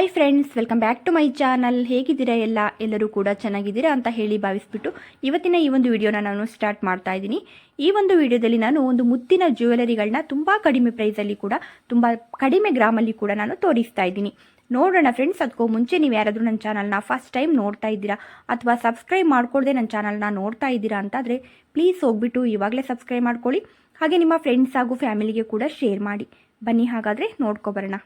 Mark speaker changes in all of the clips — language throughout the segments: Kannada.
Speaker 1: Hi friends welcome back to my channel ಹೇಗಿದ್ದೀರಾ ಎಲ್ಲ? ಎಲ್ಲರೂ ಕೂಡ ಚೆನ್ನಾಗಿದ್ದೀರಾ ಅಂತ ಹೇಳಿ ಭಾವಿಸ್ಬಿಟ್ಟು ಇವತ್ತಿನ ಈ ಒಂದು ವಿಡಿಯೋನ ನಾನು ಸ್ಟಾರ್ಟ್ ಮಾಡ್ತಾ ಇದ್ದೀನಿ. ಈ ಒಂದು ವಿಡಿಯೋದಲ್ಲಿ ನಾನು ಒಂದು ಮುತ್ತಿನ ಜ್ಯುವೆಲರಿಗಳನ್ನ ತುಂಬ ಕಡಿಮೆ ಪ್ರೈಸಲ್ಲಿ ಕೂಡ, ತುಂಬ ಕಡಿಮೆ ಗ್ರಾಮಲ್ಲಿ ಕೂಡ ನಾನು ತೋರಿಸ್ತಾ ಇದ್ದೀನಿ. ನೋಡೋಣ ಫ್ರೆಂಡ್ಸ್ ಅದಕ್ಕೂ ಮುಂಚೆ ನೀವು ಯಾರಾದರೂ ನನ್ನ ಚಾನಲ್ನ ಫಸ್ಟ್ ಟೈಮ್ ನೋಡ್ತಾ ಇದ್ದೀರಾ ಅಥವಾ ಸಬ್ಸ್ಕ್ರೈಬ್ ಮಾಡ್ಕೊಳ್ದೆ ನನ್ನ ಚಾನಲ್ನ ನೋಡ್ತಾ ಇದ್ದೀರಾ ಅಂತಾದರೆ ಪ್ಲೀಸ್ ಹೋಗ್ಬಿಟ್ಟು ಇವಾಗಲೇ ಸಬ್ಸ್ಕ್ರೈಬ್ ಮಾಡ್ಕೊಳ್ಳಿ. ಹಾಗೆ ನಿಮ್ಮ ಫ್ರೆಂಡ್ಸ್ ಹಾಗೂ ಫ್ಯಾಮಿಲಿಗೆ ಕೂಡ ಶೇರ್ ಮಾಡಿ. ಬನ್ನಿ ಹಾಗಾದರೆ ನೋಡ್ಕೊಬರೋಣ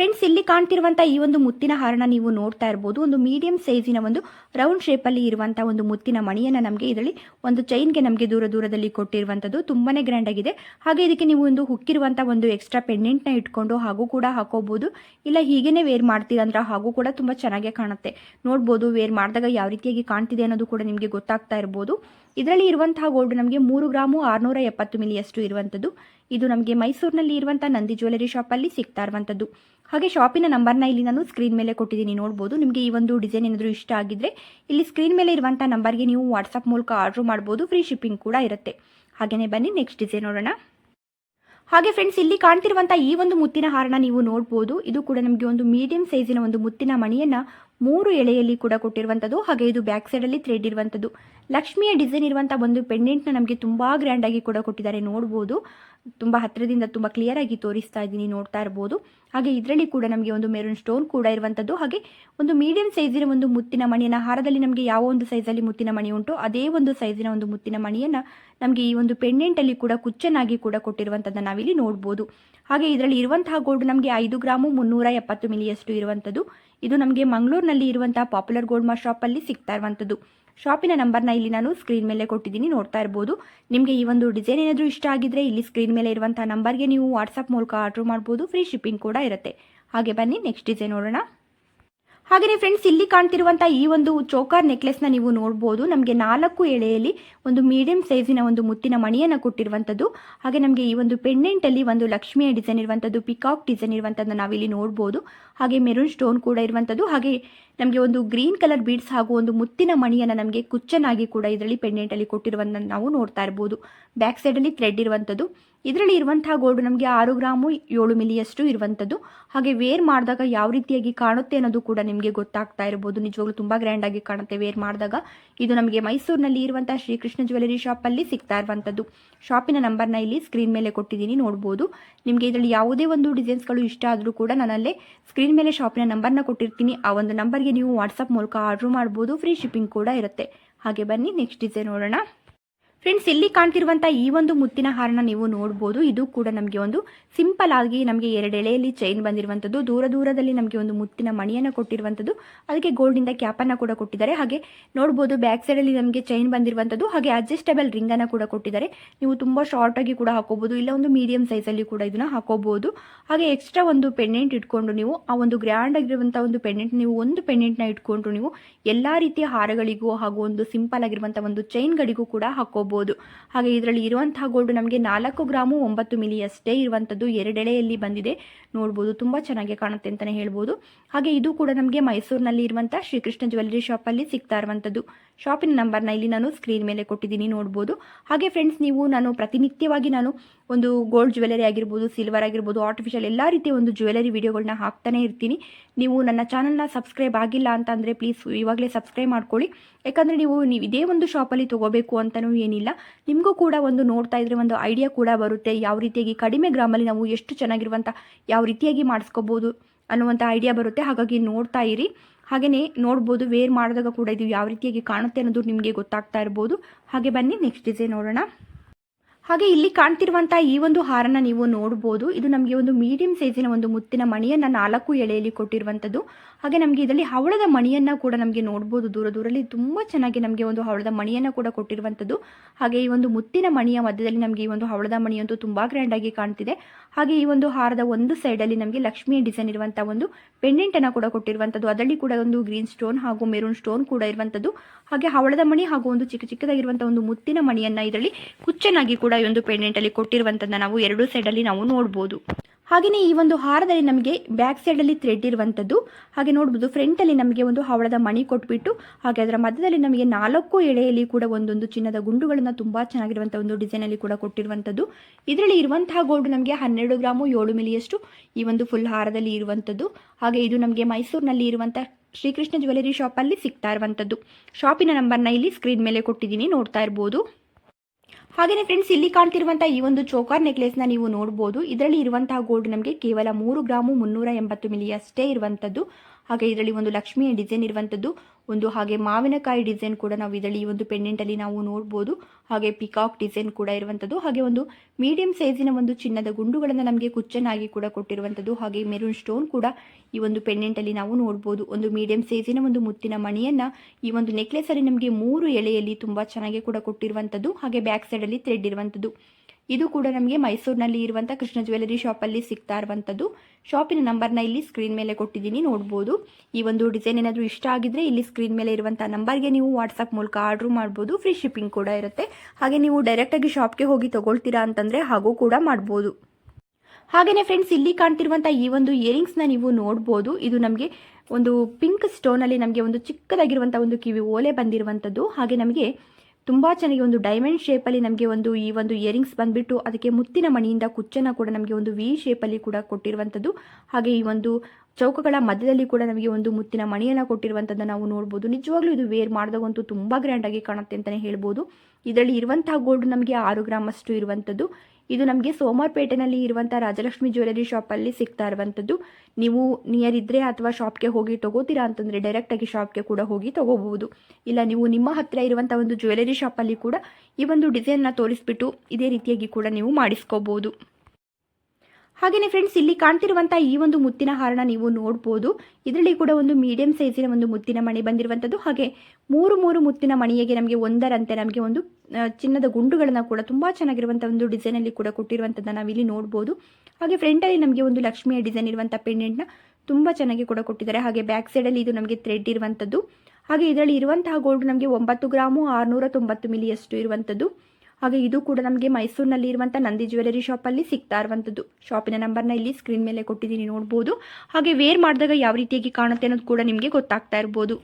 Speaker 1: ಫ್ರೆಂಡ್ಸ್ ಇಲ್ಲಿ ಕಾಣ್ತಿರುವಂತಹ ಈ ಒಂದು ಮುತ್ತಿನ ಹಾರನ ನೀವು ನೋಡ್ತಾ ಇರಬಹುದು ಒಂದು ಮೀಡಿಯಂ ಸೈಜಿನ ಒಂದು ರೌಂಡ್ ಶೇಪ್ ಅಲ್ಲಿ ಇರುವಂಥ ಒಂದು ಮುತ್ತಿನ ಮಣಿಯನ್ನ ನಮಗೆ ಇದರಲ್ಲಿ ಒಂದು ಚೈನ್ಗೆ ನಮಗೆ ದೂರ ದೂರದಲ್ಲಿ ಕೊಟ್ಟಿರುವಂತದ್ದು ತುಂಬಾನೇ ಗ್ರ್ಯಾಂಡ್ ಆಗಿದೆ. ಹಾಗೆ ಇದಕ್ಕೆ ನೀವು ಒಂದು ಹುಕ್ಕಿರುವಂಥ ಒಂದು ಎಕ್ಸ್ಟ್ರಾ ಪೆಂಡೆಂಟ್ನ ಇಟ್ಕೊಂಡು ಹಾಗೂ ಕೂಡ ಹಾಕೋಬಹುದು ಇಲ್ಲ ಹೀಗೇನೆ ವೇರ್ ಮಾಡ್ತೀರಾ ಅಂದ್ರೆ ಹಾಗೂ ಕೂಡ ತುಂಬಾ ಚೆನ್ನಾಗೇ ಕಾಣುತ್ತೆ. ನೋಡ್ಬೋದು ವೇರ್ ಮಾಡಿದಾಗ ಯಾವ ರೀತಿಯಾಗಿ ಕಾಣ್ತಿದೆ ಅನ್ನೋದು ಕೂಡ ನಿಮಗೆ ಗೊತ್ತಾಗ್ತಾ ಇರಬಹುದು ಇದರಲ್ಲಿ ಇರುವಂತಹ ಗೋಲ್ಡ್ ನಮಗೆ ಮೂರು ಗ್ರಾಮು ಆರ್ನೂರ ಎಪ್ಪತ್ತು ಮಿಲಿಯಷ್ಟು ಇರುವಂಥದ್ದು ಇದು ನಮಗೆ ಮೈಸೂರಿನಲ್ಲಿ ಇರುವಂಥ ನಂದಿ ಜ್ಯುವೆಲರಿ ಶಾಪಲ್ಲಿ ಸಿಗ್ತಾ ಇರುವಂಥದ್ದು ಹಾಗೆ ಶಾಪಿನ ನಂಬರ್ನ ಇಲ್ಲಿ ನಾನು ಸ್ಕ್ರೀನ್ ಮೇಲೆ ಕೊಟ್ಟಿದ್ದೀನಿ, ನೋಡ್ಬೋದು. ನಿಮಗೆ ಈ ಒಂದು ಡಿಸೈನ್ ಏನಾದರೂ ಇಷ್ಟ ಆಗಿದ್ರೆ ಇಲ್ಲಿ ಸ್ಕ್ರೀನ್ ಮೇಲೆ ಇರುವಂಥ ನಂಬರ್ಗೆ ನೀವು ವಾಟ್ಸಪ್ ಮೂಲಕ ಆರ್ಡರ್ ಮಾಡ್ಬೋದು ಫ್ರೀ ಶಿಪ್ಪಿಂಗ್ ಕೂಡ ಇರುತ್ತೆ. ಹಾಗೆಯೇ ಬನ್ನಿ ನೆಕ್ಸ್ಟ್ ಡಿಸೈನ್ ನೋಡೋಣ. ಹಾಗೆ ಫ್ರೆಂಡ್ಸ್ ಇಲ್ಲಿ ಕಾಣ್ತಿರುವಂಥ ಈ ಒಂದು ಮುತ್ತಿನ ಹಾರನ ನೀವು ನೋಡ್ಬೋದು. ಇದು ಕೂಡ ನಮಗೆ ಒಂದು ಮೀಡಿಯಂ ಸೈಜಿನ ಒಂದು ಮುತ್ತಿನ ಮಣಿಯನ್ನ ಮೂರು ಎಳೆಯಲ್ಲಿ ಕೂಡ ಕೊಟ್ಟಿರುವಂಥದ್ದು ಹಾಗೆ ಇದು ಬ್ಯಾಕ್ ಸೈಡಲ್ಲಿ ಥ್ರೆಡ್ ಇರುವಂಥದ್ದು ಲಕ್ಷ್ಮಿಯ ಡಿಸೈನ್ ಇರುವಂಥ ಒಂದು ಪೆಂಡೆಂಟ್ನ ನಮಗೆ ತುಂಬ ಗ್ರ್ಯಾಂಡಾಗಿ ಕೂಡ ಕೊಟ್ಟಿದ್ದಾರೆ. ನೋಡ್ಬೋದು. ತುಂಬ ಹತ್ತಿರದಿಂದ ತುಂಬ ಕ್ಲಿಯರ್ ಆಗಿ ತೋರಿಸ್ತಾ ಇದ್ದೀನಿ, ನೋಡ್ತಾ ಇರ್ಬೋದು. ಹಾಗೆ ಇದರಲ್ಲಿ ಕೂಡ ನಮಗೆ ಒಂದು ಮೆರೂನ್ ಸ್ಟೋನ್ ಕೂಡ ಇರುವಂಥದ್ದು ಹಾಗೆ ಒಂದು ಮೀಡಿಯಂ ಸೈಜಿನ ಒಂದು ಮುತ್ತಿನ ಮಣಿಯನ್ನು, ಹಾರದಲ್ಲಿ ನಮಗೆ ಯಾವ ಒಂದು ಸೈಜಲ್ಲಿ ಮುತ್ತಿನ ಮಣಿ ಉಂಟು ಅದೇ ಒಂದು ಸೈಜಿನ ಒಂದು ಮುತ್ತಿನ ಮಣಿಯನ್ನು ನಮಗೆ ಈ ಒಂದು ಪೆಂಡೆಂಟಲ್ಲಿ ಕೂಡ ಕುಚ್ಚನಾಗಿ ಕೂಡ ಕೊಟ್ಟಿರುವಂಥದ್ದನ್ನು ನಾವಿಲ್ಲಿ ನೋಡ್ಬೋದು. ಹಾಗೆ ಇದರಲ್ಲಿ ಇರುವಂತಹ ಗೋಲ್ಡ್ ನಮಗೆ ಐದು ಗ್ರಾಮು ಮುನ್ನೂರ ಎಪ್ಪತ್ತು ಮಿಲಿಯಷ್ಟು ಇರುವಂಥದ್ದು ಇದು ನಮಗೆ ಮಂಗಳೂರಿನಲ್ಲಿ ಇರುವಂತಹ ಪಾಪ್ಯುಲರ್ ಗೋಲ್ಡ್ ಮಾರ್ ಶಾಪಲ್ಲಿ ಸಿಗ್ತಾ ಇರುವಂಥದ್ದು ಶಾಪಿನ ನಂಬರ್ನ ಇಲ್ಲಿ ನಾನು ಸ್ಕ್ರೀನ್ ಮೇಲೆ ಕೊಟ್ಟಿದ್ದೀನಿ, ನೋಡ್ತಾ ಇರ್ಬೋದು. ನಿಮಗೆ ಈ ಒಂದು ಡಿಸೈನ್ ಏನಾದರೂ ಇಷ್ಟ ಆಗಿದ್ರೆ ಇಲ್ಲಿ ಸ್ಕ್ರೀನ್ ಮೇಲೆ ಇರುವಂಥ ನಂಬರ್ಗೆ ನೀವು ವಾಟ್ಸಪ್ ಮೂಲಕ ಆರ್ಡ್ರ್ ಮಾಡ್ಬೋದು ಫ್ರೀ ಶಿಪ್ಪಿಂಗ್ ಕೂಡ ಇರುತ್ತೆ. ಹಾಗೆ ಬನ್ನಿ ನೆಕ್ಸ್ಟ್ ಡಿಸೈನ್ ನೋಡೋಣ. ಹಾಗೆಯೇ ಫ್ರೆಂಡ್ಸ್ ಇಲ್ಲಿ ಕಾಣ್ತಿರುವಂಥ ಈ ಒಂದು ಚೋಕಾರ್ ನೆಕ್ಲೆಸ್ನ ನೀವು ನೋಡ್ಬೋದು. ನಮಗೆ ನಾಲ್ಕು ಎಳೆಯಲ್ಲಿ ಒಂದು ಮೀಡಿಯಂ ಸೈಜಿನ ಒಂದು ಮುತ್ತಿನ ಮಣಿಯನ್ನು ಕೊಟ್ಟಿರುವಂಥದ್ದು ಹಾಗೆ ನಮಗೆ ಈ ಒಂದು ಪೆಂಡೆಂಟಲ್ಲಿ ಒಂದು ಲಕ್ಷ್ಮಿಯ ಡಿಸೈನ್ ಇರುವಂಥದ್ದು ಪಿಕಾಕ್ ಡಿಸೈನ್ ಇರುವಂಥದ್ದು ನಾವಿಲ್ಲಿ ನೋಡ್ಬೋದು. ಹಾಗೆ ಮೆರೂನ್ ಸ್ಟೋನ್ ಕೂಡ ಇರುವಂಥದ್ದು ಹಾಗೆ ನಮಗೆ ಒಂದು ಗ್ರೀನ್ ಕಲರ್ ಬೀಡ್ಸ್ ಹಾಗೂ ಒಂದು ಮುತ್ತಿನ ಮಣಿಯನ್ನು ನಮಗೆ ಕುಚ್ಚನಾಗಿ ಕೂಡ ಇದರಲ್ಲಿ ಪೆಂಡೆಂಟಲ್ಲಿ ಕೊಟ್ಟಿರುವಂಥ ನಾವು ನೋಡ್ತಾ ಇರ್ಬೋದು. ಬ್ಯಾಕ್ ಸೈಡಲ್ಲಿ ಥ್ರೆಡ್ ಇರುವಂಥದ್ದು ಇದರಲ್ಲಿ ಇರುವಂತಹ ಗೋಲ್ಡ್ ನಮಗೆ ಆರು ಗ್ರಾಮು ಏಳು ಮಿಲಿಯಷ್ಟು ಇರುವಂಥದ್ದು. ಹಾಗೆ ವೇರ್ ಮಾಡಿದಾಗ ಯಾವ ರೀತಿಯಾಗಿ ಕಾಣುತ್ತೆ ಅನ್ನೋದು ಕೂಡ ನಿಮಗೆ ಗೊತ್ತಾಗ್ತಾ ಇರ್ಬೋದು. ನಿಜವಾಗ್ಲೂ ತುಂಬ ಗ್ರ್ಯಾಂಡಾಗಿ ಕಾಣುತ್ತೆ ವೇರ್ ಮಾಡಿದಾಗ. ಇದು ನಮಗೆ ಮೈಸೂರಿನಲ್ಲಿ ಇರುವಂತಹ ಶ್ರೀಕೃಷ್ಣ ಜ್ಯುವೆಲರಿ ಶಾಪಲ್ಲಿ ಸಿಗ್ತಾ ಇರುವಂಥದ್ದು. ಶಾಪಿನ ನಂಬರ್ನ ಇಲ್ಲಿ ಸ್ಕ್ರೀನ್ ಮೇಲೆ ಕೊಟ್ಟಿದ್ದೀನಿ, ನೋಡ್ಬೋದು. ನಿಮಗೆ ಇದರಲ್ಲಿ ಯಾವುದೇ ಒಂದು ಡಿಸೈನ್ಸ್ಗಳು ಇಷ್ಟ ಆದರೂ ಕೂಡ ನಾನಲ್ಲೇ ಸ್ಕ್ರೀನ್ ಮೇಲೆ ಶಾಪಿನ ನಂಬರ್ನ ಕೊಟ್ಟಿರ್ತೀನಿ. ಆ ಒಂದು ನಂಬರ್ಗೆ ನೀವು ವಾಟ್ಸಪ್ ಮೂಲಕ ಆರ್ಡ್ರ್ ಮಾಡ್ಬೋದು. ಫ್ರೀ ಶಿಪ್ಪಿಂಗ್ ಕೂಡ ಇರುತ್ತೆ. ಹಾಗೆ ಬನ್ನಿ, ನೆಕ್ಸ್ಟ್ ಡಿಸೈನ್ ನೋಡೋಣ. ಫ್ರೆಂಡ್ಸ್ ಇಲ್ಲಿ ಕಾಣ್ತಿರುವಂಥ ಈ ಒಂದು ಮುತ್ತಿನ ಹಾರನ ನೀವು ನೋಡ್ಬೋದು. ಇದು ಕೂಡ ನಮಗೆ ಒಂದು ಸಿಂಪಲ್ ಆಗಿ ನಮಗೆ ಎರಡು ಎಳೆಯಲ್ಲಿ ಚೈನ್ ಬಂದಿರುವಂಥದ್ದು ದೂರ ದೂರದಲ್ಲಿ ನಮಗೆ ಒಂದು ಮುತ್ತಿನ ಮಣಿಯನ್ನು ಕೊಟ್ಟಿರುವಂಥದ್ದು ಅದಕ್ಕೆ ಗೋಲ್ಡಿಂದ ಕ್ಯಾಪನ್ನು ಕೂಡ ಕೊಟ್ಟಿದ್ದಾರೆ. ಹಾಗೆ ನೋಡ್ಬೋದು ಬ್ಯಾಕ್ ಸೈಡಲ್ಲಿ ನಮಗೆ ಚೈನ್ ಬಂದಿರುವಂಥದ್ದು ಹಾಗೆ ಅಡ್ಜಸ್ಟಬಲ್ ರಿಂಗನ್ನು ಕೂಡ ಕೊಟ್ಟಿದ್ದಾರೆ. ನೀವು ತುಂಬ ಶಾರ್ಟಾಗಿ ಕೂಡ ಹಾಕೋಬೋದು. ಇಲ್ಲ ಒಂದು ಮೀಡಿಯಂ ಸೈಜಲ್ಲಿ ಕೂಡ ಇದನ್ನು ಹಾಕೋಬೋದು. ಹಾಗೆ ಎಕ್ಸ್ಟ್ರಾ ಒಂದು ಪೆಂಡೆಂಟ್ ಇಟ್ಕೊಂಡು ನೀವು ಆ ಒಂದು ಗ್ರ್ಯಾಂಡ್ ಆಗಿರುವಂಥ ಒಂದು ಪೆಂಡೆಂಟ್ ನೀವು ಒಂದು ಪೆಂಡೆಂಟ್ನ ಇಟ್ಕೊಂಡು ನೀವು ಎಲ್ಲ ರೀತಿಯ ಹಾರಗಳಿಗೂ ಹಾಗೂ ಒಂದು ಸಿಂಪಲ್ ಆಗಿರುವಂಥ ಒಂದು ಚೈನ್ಗಳಿಗೂ ಕೂಡ ಹಾಕೋಬೋದು. ಹಾಗೆ ಇದರಲ್ಲಿ ಇರುವಂತಹ ಗೋಲ್ಡ್ ನಮಗೆ ನಾಲ್ಕು ಗ್ರಾಮು ಒಂಬತ್ತು ಮಿಲಿ ಅಷ್ಟೇ ಇರುವಂಥದ್ದು ಎರಡೆಳೆಯಲ್ಲಿ ಬಂದಿದೆ. ನೋಡ್ಬೋದು ತುಂಬ ಚೆನ್ನಾಗಿ ಕಾಣುತ್ತೆ ಅಂತಲೇ ಹೇಳ್ಬೋದು. ಹಾಗೆ ಇದು ಕೂಡ ನಮಗೆ ಮೈಸೂರಿನಲ್ಲಿ ಇರುವಂಥ ಶ್ರೀಕೃಷ್ಣ ಜ್ಯುವೆಲ್ಲರಿ ಶಾಪಲ್ಲಿ ಸಿಗ್ತಾ ಇರುವಂಥದ್ದು ಶಾಪಿನ ನಂಬರ್ನ ಇಲ್ಲಿ ನಾನು ಸ್ಕ್ರೀನ್ ಮೇಲೆ ಕೊಟ್ಟಿದ್ದೀನಿ ನೋಡ್ಬೋದು. ಹಾಗೆ ಫ್ರೆಂಡ್ಸ್ ನೀವು ನಾನು ಪ್ರತಿನಿತ್ಯವಾಗಿ ನಾನು ಒಂದು ಗೋಲ್ಡ್ ಜ್ಯುವೆಲರಿ ಆಗಿರ್ಬೋದು ಸಿಲ್ವರ್ ಆಗಿರ್ಬೋದು ಆರ್ಟಿಫಿಷಿಯಲ್ ಎಲ್ಲ ರೀತಿಯ ಒಂದು ಜ್ಯುವೆಲರಿ ವಿಡಿಯೋಗಳನ್ನ ಹಾಕ್ತಾನೆ ಇರ್ತೀನಿ. ನೀವು ನನ್ನ ಚಾನಲ್ನ ಸಬ್ಸ್ಕ್ರೈಬ್ ಆಗಿಲ್ಲ ಅಂತ ಅಂದರೆ ಪ್ಲೀಸ್ ಇವಾಗಲೇ ಸಬ್ಸ್ಕ್ರೈಬ್ ಮಾಡ್ಕೊಳ್ಳಿ. ಯಾಕಂದರೆ ನೀವು ನೀವು ಇದೇ ಒಂದು ಶಾಪಲ್ಲಿ ತೊಗೋಬೇಕು ಅಂತಲೂ ಏನಿಲ್ಲ. ನಿಮಗೂ ಕೂಡ ಒಂದು ನೋಡ್ತಾ ಇದ್ರೆ ಒಂದು ಐಡಿಯಾ ಕೂಡ ಬರುತ್ತೆ. ಯಾವ ರೀತಿಯಾಗಿ ಕಡಿಮೆ ಗ್ರಾಮಲ್ಲಿ ನಾವು ಎಷ್ಟು ಚೆನ್ನಾಗಿರುವಂಥ ಯಾವ ರೀತಿಯಾಗಿ ಮಾಡಿಸ್ಕೋಬೋದು ಅನ್ನುವಂಥ ಐಡಿಯಾ ಬರುತ್ತೆ. ಹಾಗಾಗಿ ನೋಡ್ತಾ ಇರಿ. ಹಾಗೆಯೇ ನೋಡ್ಬೋದು, ವೇರ್ ಮಾಡಿದಾಗ ಕೂಡ ಇದು ಯಾವ ರೀತಿಯಾಗಿ ಕಾಣುತ್ತೆ ಅನ್ನೋದು ನಿಮಗೆ ಗೊತ್ತಾಗ್ತಾ ಇರ್ಬೋದು. ಹಾಗೆ ಬನ್ನಿ ನೆಕ್ಸ್ಟ್ ಡಿಸೈನ್ ನೋಡೋಣ. ಹಾಗೆ ಇಲ್ಲಿ ಕಾಣ್ತಿರುವಂತಹ ಈ ಒಂದು ಹಾರನ ನೀವು ನೋಡಬಹುದು ಇದು ನಮಗೆ ಒಂದು ಮೀಡಿಯಂ ಸೈಜಿನ ಒಂದು ಮುತ್ತಿನ ಮಣಿಯನ್ನ ನಾಲ್ಕು ಎಳೆಯಲ್ಲಿ ಕೊಟ್ಟಿರುವಂಥದ್ದು ಹಾಗೆ ನಮಗೆ ಇದರಲ್ಲಿ ಹವಳದ ಮಣಿಯನ್ನ ಕೂಡ ನಮಗೆ ನೋಡಬಹುದು ದೂರ ದೂರಲ್ಲಿ ತುಂಬಾ ಚೆನ್ನಾಗಿ ನಮಗೆ ಒಂದು ಹವಳದ ಮಣಿಯನ್ನ ಕೂಡ ಕೊಟ್ಟಿರುವಂಥದ್ದು ಹಾಗೆ ಈ ಒಂದು ಮುತ್ತಿನ ಮಣಿಯ ಮಧ್ಯದಲ್ಲಿ ನಮಗೆ ಈ ಒಂದು ಹವಳದ ಮಣಿಯಂತೂ ಗ್ರ್ಯಾಂಡ್ ಆಗಿ ಕಾಣ್ತಿದೆ. ಹಾಗೆ ಈ ಒಂದು ಹಾರದ ಒಂದು ಸೈಡ್ ಅಲ್ಲಿ ನಮಗೆ ಲಕ್ಷ್ಮಿಯ ಡಿಸೈನ್ ಇರುವಂಥ ಒಂದು ಪೆಂಡೆಂಟ್ ಅನ್ನ ಕೂಡ ಕೊಟ್ಟಿರುವಂಥದ್ದು ಅದರಲ್ಲಿ ಕೂಡ ಒಂದು ಗ್ರೀನ್ ಸ್ಟೋನ್ ಹಾಗೂ ಮೆರೂನ್ ಸ್ಟೋನ್ ಕೂಡ ಇರುವಂಥದ್ದು ಹಾಗೆ ಹವಳದ ಮಣಿ ಹಾಗೂ ಒಂದು ಚಿಕ್ಕ ಚಿಕ್ಕದಾಗಿರುವಂತಹ ಒಂದು ಮುತ್ತಿನ ಮಣಿಯನ್ನ ಇದರಲ್ಲಿ ಕುಚ್ಚನಾಗಿ ಈ ಒಂದು ಪೆಂಡೆಂಟಲ್ಲಿ ಕೊಟ್ಟಿರುವಂಥದ್ದನ್ನ ನಾವು ಎರಡು ಸೈಡಲ್ಲಿ ನಾವು ನೋಡ್ಬೋದು. ಹಾಗೆಯೇ ಈ ಒಂದು ಹಾರದಲ್ಲಿ ನಮಗೆ ಬ್ಯಾಕ್ ಸೈಡಲ್ಲಿ ಥ್ರೆಡ್ ಇರುವಂಥದ್ದು, ಹಾಗೆ ನೋಡ್ಬೋದು ಫ್ರಂಟಲ್ಲಿ ನಮಗೆ ಒಂದು ಹವಳದ ಮಣಿ ಕೊಟ್ಬಿಟ್ಟು, ಹಾಗೆ ಅದರ ಮಧ್ಯದಲ್ಲಿ ನಮಗೆ ನಾಲ್ಕು ಎಳೆಯಲ್ಲಿ ಕೂಡ ಒಂದೊಂದು ಚಿನ್ನದ ಗುಂಡುಗಳನ್ನು ತುಂಬ ಚೆನ್ನಾಗಿರುವಂಥ ಒಂದು ಡಿಸೈನಲ್ಲಿ ಕೂಡ ಕೊಟ್ಟಿರುವಂಥದ್ದು. ಇದರಲ್ಲಿ ಇರುವಂತಹ ಗೋಲ್ಡ್ ನಮಗೆ ಹನ್ನೆರಡು ಗ್ರಾಮು ಏಳು ಮಿಲಿಯಷ್ಟು ಈ ಒಂದು ಫುಲ್ ಹಾರದಲ್ಲಿ ಇರುವಂಥದ್ದು. ಹಾಗೆ ಇದು ನಮಗೆ ಮೈಸೂರಿನಲ್ಲಿ ಇರುವಂಥ ಶ್ರೀಕೃಷ್ಣ ಜ್ಯುವೆಲರಿ ಶಾಪಲ್ಲಿ ಸಿಗ್ತಾ ಇರುವಂಥದ್ದು. ಶಾಪಿನ ನಂಬರ್ನ ಇಲ್ಲಿ ಸ್ಕ್ರೀನ್ ಮೇಲೆ ಕೊಟ್ಟಿದ್ದೀನಿ, ನೋಡ್ತಾ ಇರ್ಬೋದು. ಹಾಗೆಯೇ ಫ್ರೆಂಡ್ಸ್ ಇಲ್ಲಿ ಕಾಣ್ತಿರುವಂತಹ ಈ ಒಂದು ಚೋಕಾರ್ನ ನೀವು ನೋಡಬಹುದು ಇದರಲ್ಲಿ ಇರುವಂತಹ ಗೋಲ್ಡ್ ನಮಗೆ ಕೇವಲ ಮೂರು ಗ್ರಾಮು ಮುನ್ನೂರ ಎಂಬತ್ತು ಮಿಲಿ ಅಷ್ಟೇ ಇರುವಂಥದ್ದು ಹಾಗೆ ಇದರಲ್ಲಿ ಒಂದು ಲಕ್ಷ್ಮಿಯ ಡಿಸೈನ್ ಇರುವಂಥದ್ದು ಒಂದು ಹಾಗೆ ಮಾವಿನಕಾಯಿ ಡಿಸೈನ್ ಕೂಡ ನಾವು ಇದರಲ್ಲಿ ಈ ಒಂದು ಪೆಂಡೆಂಟಲ್ಲಿ ನಾವು ನೋಡ್ಬೋದು. ಹಾಗೆ ಪಿಕಾಕ್ ಡಿಸೈನ್ ಕೂಡ ಇರುವಂಥದ್ದು ಹಾಗೆ ಒಂದು ಮೀಡಿಯಂ ಸೈಜಿನ ಒಂದು ಚಿನ್ನದ ಗುಂಡುಗಳನ್ನು ನಮಗೆ ಕುಚ್ಚನಾಗಿ ಕೂಡ ಕೊಟ್ಟಿರುವಂಥದ್ದು ಹಾಗೆ ಮೆರೂನ್ ಸ್ಟೋನ್ ಕೂಡ ಈ ಒಂದು ಪೆಂಡೆಂಟಲ್ಲಿ ನಾವು ನೋಡ್ಬೋದು. ಒಂದು ಮೀಡಿಯಂ ಸೈಜಿನ ಒಂದು ಮುತ್ತಿನ ಮಣಿಯನ್ನು ಈ ಒಂದು ನೆಕ್ಲೆಸಲ್ಲಿ ನಮಗೆ ಮೂರು ಎಳೆಯಲ್ಲಿ ತುಂಬ ಚೆನ್ನಾಗಿ ಕೂಡ ಕೊಟ್ಟಿರುವಂಥದ್ದು ಹಾಗೆ ಬ್ಯಾಕ್ ಸೈಡಲ್ಲಿ ಥ್ರೆಡ್ ಇರುವಂಥದ್ದು ಇದು ಕೂಡ ನಮಗೆ ಮೈಸೂರಿನಲ್ಲಿ ಇರುವಂಥ ಕೃಷ್ಣ ಜ್ಯುವೆಲರಿ ಶಾಪಲ್ಲಿ ಸಿಗ್ತಾ ಇರುವಂಥದ್ದು ಶಾಪಿನ ನಂಬರ್ನ ಇಲ್ಲಿ ಸ್ಕ್ರೀನ್ ಮೇಲೆ ಕೊಟ್ಟಿದ್ದೀನಿ, ನೋಡ್ಬೋದು. ಈ ಒಂದು ಡಿಸೈನ್ ಏನಾದರೂ ಇಷ್ಟ ಆಗಿದ್ರೆ ಇಲ್ಲಿ ಸ್ಕ್ರೀನ್ ಮೇಲೆ ಇರುವಂಥ ನಂಬರ್ಗೆ ನೀವು ವಾಟ್ಸಪ್ ಮೂಲಕ ಆರ್ಡ್ರ್ ಮಾಡ್ಬೋದು. ಫ್ರೀ ಶಿಪ್ಪಿಂಗ್ ಕೂಡ ಇರುತ್ತೆ. ಹಾಗೆ ನೀವು ಡೈರೆಕ್ಟಾಗಿ ಶಾಪ್ಗೆ ಹೋಗಿ ತೊಗೊಳ್ತೀರಾ ಅಂತಂದರೆ ಹಾಗೂ ಕೂಡ ಮಾಡ್ಬೋದು. ಹಾಗೆಯೇ ಫ್ರೆಂಡ್ಸ್ ಇಲ್ಲಿ ಕಾಣ್ತಿರುವಂಥ ಈ ಒಂದು ಇಯರಿಂಗ್ಸ್ನ ನೀವು ನೋಡ್ಬೋದು. ಇದು ನಮಗೆ ಒಂದು ಪಿಂಕ್ ಸ್ಟೋನಲ್ಲಿ ನಮಗೆ ಒಂದು ಚಿಕ್ಕದಾಗಿರುವಂಥ ಒಂದು ಕಿವಿ ಓಲೆ ಬಂದಿರುವಂಥದ್ದು ಹಾಗೆ ನಮಗೆ ತುಂಬ ಚೆನ್ನಾಗಿ ಒಂದು ಡೈಮಂಡ್ ಶೇಪಲ್ಲಿ ನಮಗೆ ಒಂದು ಈ ಒಂದು ಇಯರಿಂಗ್ಸ್ ಬಂದುಬಿಟ್ಟು ಅದಕ್ಕೆ ಮುತ್ತಿನ ಮಣಿಯಿಂದ ಕುಚ್ಚನ್ನು ಕೂಡ ನಮಗೆ ಒಂದು ವಿ ಶೇಪಲ್ಲಿ ಕೂಡ ಕೊಟ್ಟಿರುವಂಥದ್ದು ಹಾಗೆ ಈ ಒಂದು ಚೌಕಗಳ ಮಧ್ಯದಲ್ಲಿ ಕೂಡ ನಮಗೆ ಒಂದು ಮುತ್ತಿನ ಮಣಿಯನ್ನು ಕೊಟ್ಟಿರುವಂಥದ್ದು ನಾವು ನೋಡ್ಬೋದು. ನಿಜವಾಗ್ಲೂ ಇದು ವೇರ್ ಮಾಡಿದಾಗಂತೂ ತುಂಬ ಗ್ರ್ಯಾಂಡಾಗಿ ಕಾಣುತ್ತೆ ಅಂತಲೇ ಹೇಳ್ಬೋದು. ಇದರಲ್ಲಿ ಇರುವಂತಹ ಗೋಲ್ಡ್ ನಮಗೆ ಆರು ಗ್ರಾಮ್ ಅಷ್ಟು ಇರುವಂಥದ್ದು ಇದು ನಮಗೆ ಸೋಮಾರ್ಪೇಟೆನಲ್ಲಿ ಇರುವಂಥ ರಾಜಲಕ್ಷ್ಮಿ ಜ್ಯುವೆಲರಿ ಶಾಪಲ್ಲಿ ಸಿಗ್ತಾ ಇರುವಂಥದ್ದು ನೀವು ನಿಯರ್ ಇದ್ದರೆ ಅಥವಾ ಶಾಪ್ಗೆ ಹೋಗಿ ತೊಗೋತೀರಾ ಅಂತಂದರೆ ಡೈರೆಕ್ಟಾಗಿ ಶಾಪ್ಗೆ ಕೂಡ ಹೋಗಿ ತೊಗೋಬಹುದು. ಇಲ್ಲ, ನೀವು ನಿಮ್ಮ ಹತ್ತಿರ ಇರುವಂಥ ಒಂದು ಜ್ಯುವೆಲರಿ ಶಾಪಲ್ಲಿ ಕೂಡ ಈ ಒಂದು ಡಿಸೈನ್ನ ತೋರಿಸ್ಬಿಟ್ಟು ಇದೇ ರೀತಿಯಾಗಿ ಕೂಡ ನೀವು ಮಾಡಿಸ್ಕೋಬೋದು ಹಾಗೆಯೇ ಫ್ರೆಂಡ್ಸ್ ಇಲ್ಲಿ ಕಾಣ್ತಿರುವಂಥ ಈ ಒಂದು ಮುತ್ತಿನ ಹಾರನ ನೀವು ನೋಡ್ಬೋದು. ಇದರಲ್ಲಿ ಕೂಡ ಒಂದು ಮೀಡಿಯಂ ಸೈಜಿನ ಒಂದು ಮುತ್ತಿನ ಮಣಿ ಬಂದಿರುವಂಥದ್ದು ಹಾಗೆ ಮೂರು ಮೂರು ಮುತ್ತಿನ ಮಣಿಗೆ ನಮಗೆ ಒಂದರಂತೆ ನಮಗೆ ಒಂದು ಚಿನ್ನದ ಗುಂಡುಗಳನ್ನು ಕೂಡ ತುಂಬ ಚೆನ್ನಾಗಿರುವಂಥ ಒಂದು ಡಿಸೈನಲ್ಲಿ ಕೂಡ ಕೊಟ್ಟಿರುವಂಥದ್ದನ್ನು ನಾವಿಲ್ಲಿ ನೋಡ್ಬೋದು. ಹಾಗೆ ಫ್ರಂಟಲ್ಲಿ ನಮಗೆ ಒಂದು ಲಕ್ಷ್ಮಿಯ ಡಿಸೈನ್ ಇರುವಂಥ ಪೆಂಡೆಂಟ್ನ ತುಂಬ ಚೆನ್ನಾಗಿ ಕೂಡ ಕೊಟ್ಟಿದ್ದಾರೆ. ಹಾಗೆ ಬ್ಯಾಕ್ ಸೈಡಲ್ಲಿ ಇದು ನಮಗೆ ಥ್ರೆಡ್ ಇರುವಂಥದ್ದು ಹಾಗೆ ಇದರಲ್ಲಿ ಇರುವಂತಹ ಗೋಲ್ಡ್ ನಮಗೆ ಒಂಬತ್ತು ಗ್ರಾಮು ಆರುನೂರ ತೊಂಬತ್ತು ಮಿಲಿಯಷ್ಟು ಇರುವಂಥದ್ದು ಹಾಗೆ ಇದು ಕೂಡ ನಮಗೆ ಮೈಸೂರಿನಲ್ಲಿ ಇರುವಂಥ ನಂದಿ ಜ್ಯುವೆಲರಿ ಶಾಪಲ್ಲಿ ಸಿಗ್ತಾ ಇರುವಂಥದ್ದು ಶಾಪಿನ ನಂಬರ್ನ ಇಲ್ಲಿ ಸ್ಕ್ರೀನ್ ಮೇಲೆ ಕೊಟ್ಟಿದ್ದೀನಿ ನೋಡಬಹುದು ಹಾಗೆ ವೇರ್ ಮಾಡಿದಾಗ ಯಾವ ರೀತಿಯಾಗಿ ಕಾಣುತ್ತೆ ಅನ್ನೋದು ಕೂಡ ನಿಮಗೆ ಗೊತ್ತಾಗ್ತಾ ಇರ್ಬೋದು.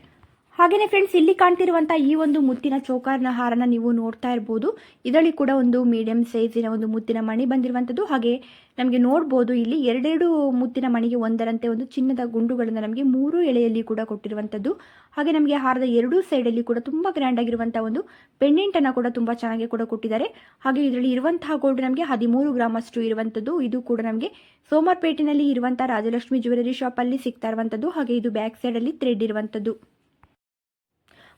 Speaker 1: ಹಾಗೆಯೇ ಫ್ರೆಂಡ್ಸ್ ಇಲ್ಲಿ ಕಾಣ್ತಿರುವಂತಹ ಈ ಒಂದು ಮುತ್ತಿನ ಚೌಕಾರ್ನ ಹಾರನ ನೀವು ನೋಡ್ತಾ ಇರಬಹುದು ಇದರಲ್ಲಿ ಕೂಡ ಒಂದು ಮೀಡಿಯಂ ಸೈಜಿನ ಒಂದು ಮುತ್ತಿನ ಮಣಿ ಬಂದಿರುವಂಥದ್ದು ಹಾಗೆ ನಮಗೆ ನೋಡ್ಬೋದು, ಇಲ್ಲಿ ಎರಡೆರಡು ಮುತ್ತಿನ ಮಣಿಗೆ ಒಂದರಂತೆ ಒಂದು ಚಿನ್ನದ ಗುಂಡುಗಳನ್ನು ನಮಗೆ ಮೂರು ಎಳೆಯಲ್ಲಿ ಕೂಡ ಕೊಟ್ಟಿರುವಂಥದ್ದು ಹಾಗೆ ನಮಗೆ ಹಾರದ ಎರಡೂ ಸೈಡಲ್ಲಿ ಕೂಡ ತುಂಬ ಗ್ರ್ಯಾಂಡ್ ಆಗಿರುವಂಥ ಒಂದು ಪೆಂಡೆಂಟನ್ನು ಕೂಡ ತುಂಬ ಚೆನ್ನಾಗಿ ಕೂಡ ಕೊಟ್ಟಿದ್ದಾರೆ. ಹಾಗೆ ಇದರಲ್ಲಿ ಇರುವಂತಹ ಗೋಲ್ಡ್ ನಮಗೆ ಹದಿಮೂರು ಗ್ರಾಮ್ ಅಷ್ಟು ಇರುವಂಥದ್ದು ಇದು ಕೂಡ ನಮಗೆ ಸೋಮವಾರಪೇಟೆನಲ್ಲಿ ಇರುವಂಥ ರಾಜಲಕ್ಷ್ಮಿ ಜ್ಯುವೆಲರಿ ಶಾಪಲ್ಲಿ ಸಿಗ್ತಾ ಇರುವಂಥದ್ದು ಹಾಗೆ ಇದು ಬ್ಯಾಕ್ ಸೈಡಲ್ಲಿ ಥ್ರೆಡ್ ಇರುವಂಥದ್ದು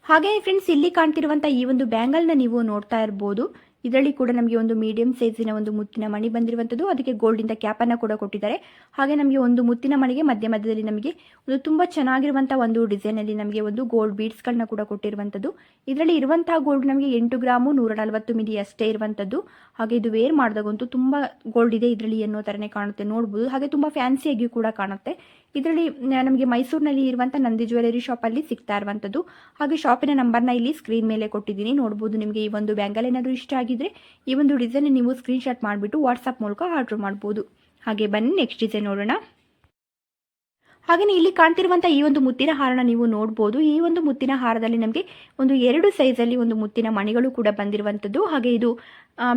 Speaker 1: ಹಾಗೆ ಫ್ರೆಂಡ್ಸ್ ಇಲ್ಲಿ ಕಾಣ್ತಿರುವಂತ ಈ ಒಂದು ಬ್ಯಾಂಗಲ್ನ ನೀವು ನೋಡ್ತಾ ಇರಬಹುದು ಇದರಲ್ಲಿ ಕೂಡ ನಮಗೆ ಒಂದು ಮೀಡಿಯಂ ಸೈಜಿನ ಒಂದು ಮುತ್ತಿನ ಮಣಿ ಬಂದಿರುವಂಥದ್ದು ಅದಕ್ಕೆ ಗೋಲ್ಡಿಂದ ಕ್ಯಾಪನ್ನು ಕೂಡ ಕೊಟ್ಟಿದ್ದಾರೆ. ಹಾಗೆ ನಮಗೆ ಒಂದು ಮುತ್ತಿನ ಮಣಿಗೆ ಮಧ್ಯ ಮಧ್ಯದಲ್ಲಿ ನಮಗೆ ಒಂದು ತುಂಬ ಚೆನ್ನಾಗಿರುವಂಥ ಒಂದು ಡಿಸೈನಲ್ಲಿ ನಮಗೆ ಒಂದು ಗೋಲ್ಡ್ ಬೀಡ್ಸ್ಗಳನ್ನ ಕೂಡ ಕೊಟ್ಟಿರುವಂಥದ್ದು ಇದರಲ್ಲಿ ಇರುವಂತಹ ಗೋಲ್ಡ್ ನಮಗೆ ಎಂಟು ಗ್ರಾಮು ನೂರ ನಲವತ್ತು ಮಿಲಿ ಅಷ್ಟೇ ಇರುವಂಥದ್ದು ಹಾಗೆ ಇದು ವೇರ್ ಮಾಡಿದಾಗಂತೂ ತುಂಬ ಗೋಲ್ಡ್ ಇದೆ ಇದರಲ್ಲಿ ಅನ್ನೋ ಥರನೇ ಕಾಣುತ್ತೆ ನೋಡ್ಬೋದು. ಹಾಗೆ ತುಂಬ ಫ್ಯಾನ್ಸಿಯಾಗಿಯೂ ಕೂಡ ಕಾಣುತ್ತೆ. ಇದರಲ್ಲಿ ನಮಗೆ ಮೈಸೂರಿನಲ್ಲಿ ಇರುವಂತ ನಂದಿ ಜ್ಯುವೆಲರಿ ಶಾಪಲ್ಲಿ ಸಿಗ್ತಾ ಇರುವಂಥದ್ದು ಹಾಗೆ ಶಾಪಿನ ನಂಬರ್ನ ಇಲ್ಲಿ ಸ್ಕ್ರೀನ್ ಮೇಲೆ ಕೊಟ್ಟಿದ್ದೀನಿ. ನೋಡಬಹುದು ನಿಮಗೆ ಈ ಒಂದು ಬ್ಯಾಂಗಲ್ ಏನಾದರೂ ಇಷ್ಟ ಆಗಿದ್ರೆ ಈ ಒಂದು ಡಿಸೈನ್ ನೀವು ಸ್ಕ್ರೀನ್ ಶಾಟ್ ಮಾಡಿಬಿಟ್ಟು ವಾಟ್ಸಪ್ ಮೂಲಕ ಆರ್ಡ್ರ್ ಮಾಡ್ಬೋದು. ಹಾಗೆ ಬನ್ನಿ ನೆಕ್ಸ್ಟ್ ಡಿಸೈನ್ ನೋಡೋಣ. ಹಾಗೆಯೇ ಇಲ್ಲಿ ಕಾಣ್ತಿರುವಂಥ ಈ ಒಂದು ಮುತ್ತಿನ ಹಾರನ ನೀವು ನೋಡಬಹುದು ಈ ಒಂದು ಮುತ್ತಿನ ಹಾರದಲ್ಲಿ ನಮಗೆ ಒಂದು ಎರಡು ಸೈಜಲ್ಲಿ ಒಂದು ಮುತ್ತಿನ ಮಣಿಗಳು ಕೂಡ ಬಂದಿರುವಂಥದ್ದು ಹಾಗೆ ಇದು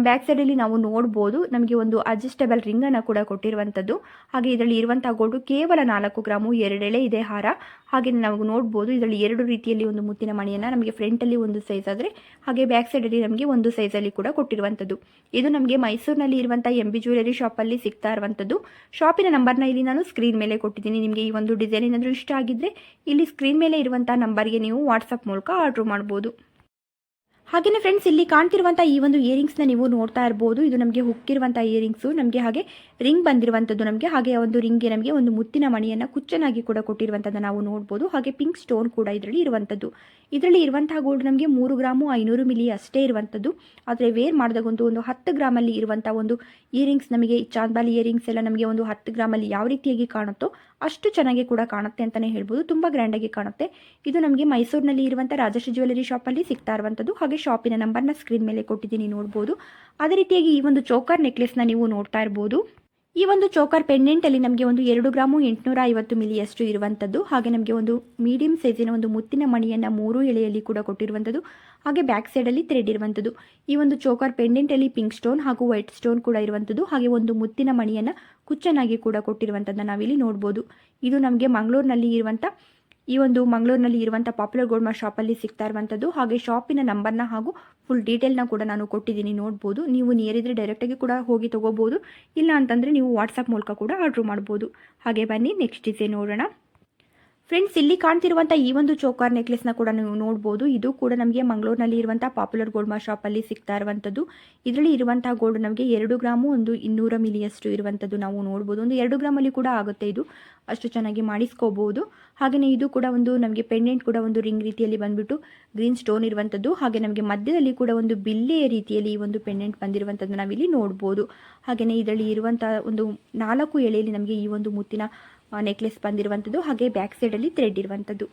Speaker 1: ಬ್ಯಾಕ್ ಸೈಡಲ್ಲಿ ನಾವು ನೋಡ್ಬೋದು ನಮಗೆ ಒಂದು ಅಡ್ಜಸ್ಟಬಲ್ ರಿಂಗನ್ನು ಕೂಡ ಕೊಟ್ಟಿರುವಂಥದ್ದು ಹಾಗೆ ಇದರಲ್ಲಿ ಇರುವಂಥ ಗೋಲ್ಡು ಕೇವಲ ನಾಲ್ಕು ಗ್ರಾಮು ಎರಡೆಳೆ ಇದೆ ಹಾರ. ಹಾಗೆ ನಾವು ನೋಡ್ಬೋದು ಇದರಲ್ಲಿ ಎರಡು ರೀತಿಯಲ್ಲಿ ಒಂದು ಮುತ್ತಿನ ಮಣಿಯನ್ನು ನಮಗೆ ಫ್ರಂಟಲ್ಲಿ ಒಂದು ಸೈಜ್ ಆದರೆ, ಹಾಗೆ ಬ್ಯಾಕ್ ಸೈಡಲ್ಲಿ ನಮಗೆ ಒಂದು ಸೈಜಲ್ಲಿ ಕೂಡ ಕೊಟ್ಟಿರುವಂಥದ್ದು ಇದು ನಮಗೆ ಮೈಸೂರಿನಲ್ಲಿ ಇರುವಂಥ ಎಂ ಬಿ ಜ್ಯುವೆಲರಿ ಶಾಪಲ್ಲಿ ಸಿಗ್ತಾ ಇರುವಂಥದ್ದು ಶಾಪಿನ ನಂಬರ್ನ ಇಲ್ಲಿ ನಾನು ಸ್ಕ್ರೀನ್ ಮೇಲೆ ಕೊಟ್ಟಿದ್ದೀನಿ. ನಿಮಗೆ ಈ ಒಂದು ಡಿಸೈನ್ ಏನಾದರೂ ಇಷ್ಟ ಆಗಿದ್ದರೆ ಇಲ್ಲಿ ಸ್ಕ್ರೀನ್ ಮೇಲೆ ಇರುವಂಥ ನಂಬರ್ಗೆ ನೀವು ವಾಟ್ಸಪ್ ಮೂಲಕ ಆರ್ಡ್ರ್ ಮಾಡ್ಬೋದು. ಹಾಗೆಯೇ ಫ್ರೆಂಡ್ಸ್ ಇಲ್ಲಿ ಕಾಣ್ತಿರುವಂಥ ಈ ಒಂದು ಇಯರಿಂಗ್ಸ್ನ ನೀವು ನೋಡ್ತಾ ಇರ್ಬೋದು. ಇದು ನಮಗೆ ಹುಕ್ಕಿರುವಂಥ ಇಯರಿಂಗ್ಸು ನಮಗೆ ಹಾಗೆ ರಿಂಗ್ ಬಂದಿರುವಂಥದ್ದು ನಮಗೆ. ಹಾಗೆ ಒಂದು ರಿಂಗ್ಗೆ ನಮಗೆ ಒಂದು ಮುತ್ತಿನ ಮಣಿಯನ್ನು ಕುಚ್ಚನಾಗಿ ಕೂಡ ಕೊಟ್ಟಿರುವಂಥದ್ದು ನಾವು ನೋಡ್ಬೋದು. ಹಾಗೆ ಪಿಂಕ್ ಸ್ಟೋನ್ ಕೂಡ ಇದರಲ್ಲಿ ಇರುವಂಥದ್ದು ಇದರಲ್ಲಿ ಇರುವಂತಹ ಗೋಲ್ಡ್ ನಮಗೆ ಮೂರು ಗ್ರಾಮು ಐನೂರು ಮಿಲಿ ಅಷ್ಟೇ ಇರುವಂಥದ್ದು ಆದರೆ ವೇರ್ ಮಾಡಿದಾಗ ಒಂದು ಹತ್ತು ಗ್ರಾಮಲ್ಲಿ ಇರುವಂಥ ಒಂದು ಇಯರಿಂಗ್ಸ್ ನಮಗೆ, ಚಾಂದ್ಬಾಲಿ ಇಯರಿಂಗ್ಸ್ ಎಲ್ಲ ನಮಗೆ ಒಂದು ಹತ್ತು ಗ್ರಾಮಲ್ಲಿ ಯಾವ ರೀತಿಯಾಗಿ ಕಾಣುತ್ತೋ ಅಷ್ಟು ಚೆನ್ನಾಗಿ ಕೂಡ ಕಾಣುತ್ತೆ ಅಂತಲೇ ಹೇಳ್ಬೋದು. ತುಂಬ ಗ್ರ್ಯಾಂಡಾಗಿ ಕಾಣುತ್ತೆ. ಇದು ನಮಗೆ ಮೈಸೂರಿನಲ್ಲಿ ಇರುವಂಥ ರಾಜಶ್ರೀ ಜ್ಯುವೆಲರಿ ಶಾಪಲ್ಲಿ ಸಿಗ್ತಾ ಇರುವಂಥದ್ದು ಹಾಗೆ ಶಾಪಿನ ನಂಬರ್ನ ಸ್ಕ್ರೀನ್ ಮೇಲೆ ಕೊಟ್ಟಿದ್ದೀನಿ, ನೋಡ್ಬೋದು. ಅದೇ ರೀತಿಯಾಗಿ ಈ ಒಂದು ಚೋಕರ್ ನೆಕ್ಲೆಸ್ನ ನೀವು ನೋಡ್ತಾ ಇರ್ಬೋದು. ಈ ಒಂದು ಚೋಕರ್ ಪೆಂಡೆಂಟಲ್ಲಿ ನಮಗೆ ಒಂದು ಎರಡು ಗ್ರಾಮು ಎಂಟುನೂರ ಐವತ್ತು ಮಿಲಿಯಷ್ಟು ಇರುವಂಥದ್ದು. ಹಾಗೆ ನಮಗೆ ಒಂದು ಮೀಡಿಯಂ ಸೈಜಿನ ಒಂದು ಮುತ್ತಿನ ಮಣಿಯನ್ನು ಮೂರು ಎಳೆಯಲ್ಲಿ ಕೂಡ ಕೊಟ್ಟಿರುವಂಥದ್ದು. ಹಾಗೆ ಬ್ಯಾಕ್ ಸೈಡಲ್ಲಿ ಥ್ರೆಡ್ ಇರುವಂಥದ್ದು. ಈ ಒಂದು ಚೋಕರ್ ಪೆಂಡೆಂಟಲ್ಲಿ ಪಿಂಕ್ ಸ್ಟೋನ್ ಹಾಗೂ ವೈಟ್ ಸ್ಟೋನ್ ಕೂಡ ಇರುವಂಥದ್ದು. ಹಾಗೆ ಒಂದು ಮುತ್ತಿನ ಮಣಿಯನ್ನು ಕುಚ್ಚನಾಗಿ ಕೂಡ ಕೊಟ್ಟಿರುವಂಥದ್ದನ್ನು ನಾವಿಲ್ಲಿ ನೋಡ್ಬೋದು. ಇದು ನಮಗೆ ಮಂಗಳೂರಿನಲ್ಲಿ ಇರುವಂಥ ಈ ಒಂದು ಮಂಗಳೂರಿನಲ್ಲಿ ಇರುವಂಥ ಪಾಪ್ಯುಲರ್ ಗೋಲ್ಮಾ ಶಾಪಲ್ಲಿ ಸಿಗ್ತಾ ಇರುವಂಥದ್ದು ಹಾಗೆ ಶಾಪಿನ ನಂಬರ್ನ ಹಾಗೂ ಫುಲ್ ಡೀಟೇಲ್ನ ಕೂಡ ನಾನು ಕೊಟ್ಟಿದ್ದೀನಿ, ನೋಡ್ಬೋದು. ನೀವು ನಿಯರ್ ಇದ್ದರೆ ಡೈರೆಕ್ಟಾಗಿ ಕೂಡ ಹೋಗಿ ತೊಗೋಬೋದು. ಇಲ್ಲ ಅಂತಂದರೆ ನೀವು ವಾಟ್ಸಪ್ ಮೂಲಕ ಕೂಡ ಆರ್ಡ್ರ್ ಮಾಡ್ಬೋದು. ಹಾಗೆ ಬನ್ನಿ ನೆಕ್ಸ್ಟ್ ಡಿಸೈನ್ ನೋಡೋಣ. ಫ್ರೆಂಡ್ಸ್ ಇಲ್ಲಿ ಕಾಣ್ತಿರುವಂತಹ ಈ ಒಂದು ಚೋಕಾರ್ನ ಕೂಡ ನೀವು ನೋಡಬಹುದು ಇದು ಕೂಡ ನಮಗೆ ಮಂಗಳೂರಿನಲ್ಲಿ ಇರುವಂತಹ ಪಾಪ್ಯುಲರ್ ಗೋಲ್ಡ್ ಮಾ ಅಲ್ಲಿ ಸಿಗ್ತಾ ಇರುವಂತದ್ದು. ಇದರಲ್ಲಿ ಇರುವಂತಹ ಗೋಲ್ಡ್ ನಮಗೆ ಎರಡು ಗ್ರಾಮು, ಒಂದು ಇನ್ನೂರ ಮಿಲಿಯಷ್ಟು ಇರುವಂತದ್ದು ನಾವು ನೋಡಬಹುದು ಒಂದು ಎರಡು ಗ್ರಾಮಲ್ಲಿ ಕೂಡ ಆಗುತ್ತೆ ಇದು. ಅಷ್ಟು ಚೆನ್ನಾಗಿ ಮಾಡಿಸ್ಕೋಬಹುದು ಹಾಗೆಯೇ ಇದು ಕೂಡ ಒಂದು ನಮಗೆ ಪೆಂಡೆಂಟ್ ಕೂಡ ಒಂದು ರಿಂಗ್ ರೀತಿಯಲ್ಲಿ ಬಂದ್ಬಿಟ್ಟು ಗ್ರೀನ್ ಸ್ಟೋನ್ ಇರುವಂತದ್ದು. ಹಾಗೆ ನಮಗೆ ಮಧ್ಯದಲ್ಲಿ ಕೂಡ ಒಂದು ಬಿಲ್ಲೆಯ ರೀತಿಯಲ್ಲಿ ಈ ಒಂದು ಪೆಂಡೆಂಟ್ ಬಂದಿರುವಂಥದ್ದು ನಾವಿಲ್ಲಿ ನೋಡಬಹುದು ಹಾಗೆಯೇ ಇದರಲ್ಲಿ ಇರುವಂತಹ ಒಂದು ನಾಲ್ಕು ಎಳೆಯಲ್ಲಿ ನಮಗೆ ಈ ಒಂದು ಮುತ್ತಿನ ನೆಕ್ಲೆಸ್ ಬಂದಿರುವಂಥದ್ದು, ಹಾಗೆ ಬ್ಯಾಕ್ ಸೈಡಲ್ಲಿ ಥ್ರೆಡ್ ಇರುವಂಥದ್ದು.